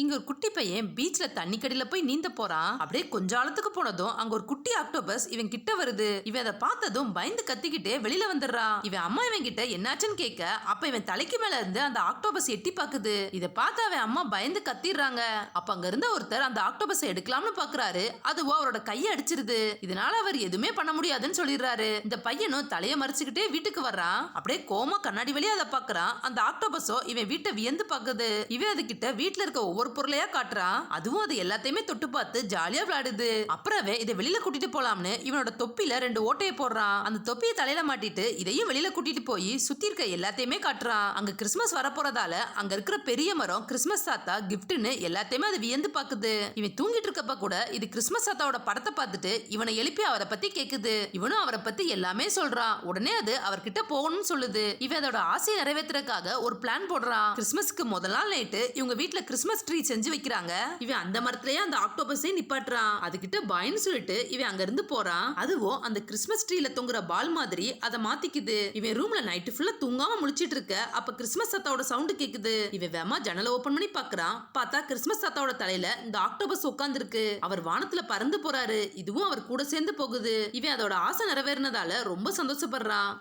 இங்க ஒரு குட்டி பையன் பீச்ல தண்ணி கடியில போய் நீந்த போறான். அப்படியே கொஞ்ச ஆழத்துக்கு போனதும் அங்க ஒரு குட்டி ஆக்டோபஸ் இவன் கிட்ட வருது. இவன் அதை பார்த்ததும் பயந்து கத்திக்கிட்டே வெளியில வந்துடுறான். இவன் அம்மா இவன் கிட்ட என்னாச்சுன்னு கேட்க அப்ப இவன் தலைக்கு மேல இருந்து அந்த ஆக்டோபஸ் எட்டி பாக்குது இதை பார்த்து அவன் அம்மா பயந்து கத்திடுறாங்க. அப்ப அங்க இருந்த ஒருத்தர் அந்த ஆக்டோபஸ் எடுக்கலாம்னு பாக்குறாரு. அதுவோ அவரோட கையை அடிச்சிருது. இதனால அவர் எதுவுமே பண்ண முடியாதுன்னு சொல்லிடுறாரு. இந்த பையனும் தலையை மறைச்சுக்கிட்டே வீட்டுக்கு வர்றான். அப்படியே கோமா கண்ணாடி வழியா அதை பாக்குறான் அந்த ஆக்டோபஸோ இவன் வீட்டை வியந்து பாக்குது இவன் அது கிட்ட வீட்டுல இருக்க ஒவ்வொரு ஒரு பொருளையா காட்டுறான் அதுவும் அது எல்லாத்தையுமே தொட்டு பார்த்து ஜாலியா விளையாடுது. அப்புறவே இதை வெளியில கூட்டிட்டு போலாம்னு இவனோட தொப்பில ரெண்டு ஓட்டையை போடுறான் அந்த தொப்பியை தலையில மாட்டிட்டு இதையும் வெளியில கூட்டிட்டு போய் சுத்தி இருக்க எல்லாத்தையுமே காட்டுறான் அங்க கிறிஸ்மஸ் வரப்போறதால அங்க இருக்கிற பெரிய மரம் கிறிஸ்மஸ் தாத்தா கிஃப்ட்னு எல்லாத்தையுமே அது வியந்து பாக்குது இவன் தூங்கிட்டு இருக்கப்ப கூட இது கிறிஸ்மஸ் தாத்தாவோட படத்தை பார்த்துட்டு இவனை எழுப்பி அவரை பத்தி கேக்குது. இவனும் அவரை பத்தி எல்லாமே சொல்றான் உடனே அது அவர்கிட்ட போகணும்னு சொல்லுது. இவன் அதோட ஆசையை நிறைவேற்றுறதுக்காக ஒரு பிளான் போடுறான் கிறிஸ்மஸ்க்கு முதல் நாள் நைட்டு இவங்க வீட்டுல கிறிஸ்மஸ் ட்ரீ செஞ்சு வைக்கிறாங்க. இவன் அந்த மரத்திலேயே அந்த ஆக்டோபஸே நிப்பாட்டுறான். அதுகிட்ட பயன்னு சொல்லிட்டு இவன் அங்க இருந்து போறான். அதுவும் அந்த கிறிஸ்மஸ் ட்ரீல தொங்குற பால் மாதிரி அதை மாத்திக்குது. இவன் ரூம்ல நைட்டு ஃபுல்லா தூங்காம முழிச்சிட்டு இருக்க. அப்ப கிறிஸ்மஸ் சத்தாவோட சவுண்டு கேக்குது. இவன் வேமா ஜன்னலை ஓபன் பண்ணி பாக்குறான். பார்த்தா கிறிஸ்மஸ் சத்தாவோட தலையில இந்த ஆக்டோபஸ் உட்காந்துருக்கு அவர் வானத்துல பறந்து போறாரு. இதுவும் அவர் கூட சேர்ந்து போகுது. இவன் அதோட ஆசை நிறைவேறினதால ரொம்ப சந்தோஷப்படுறான்.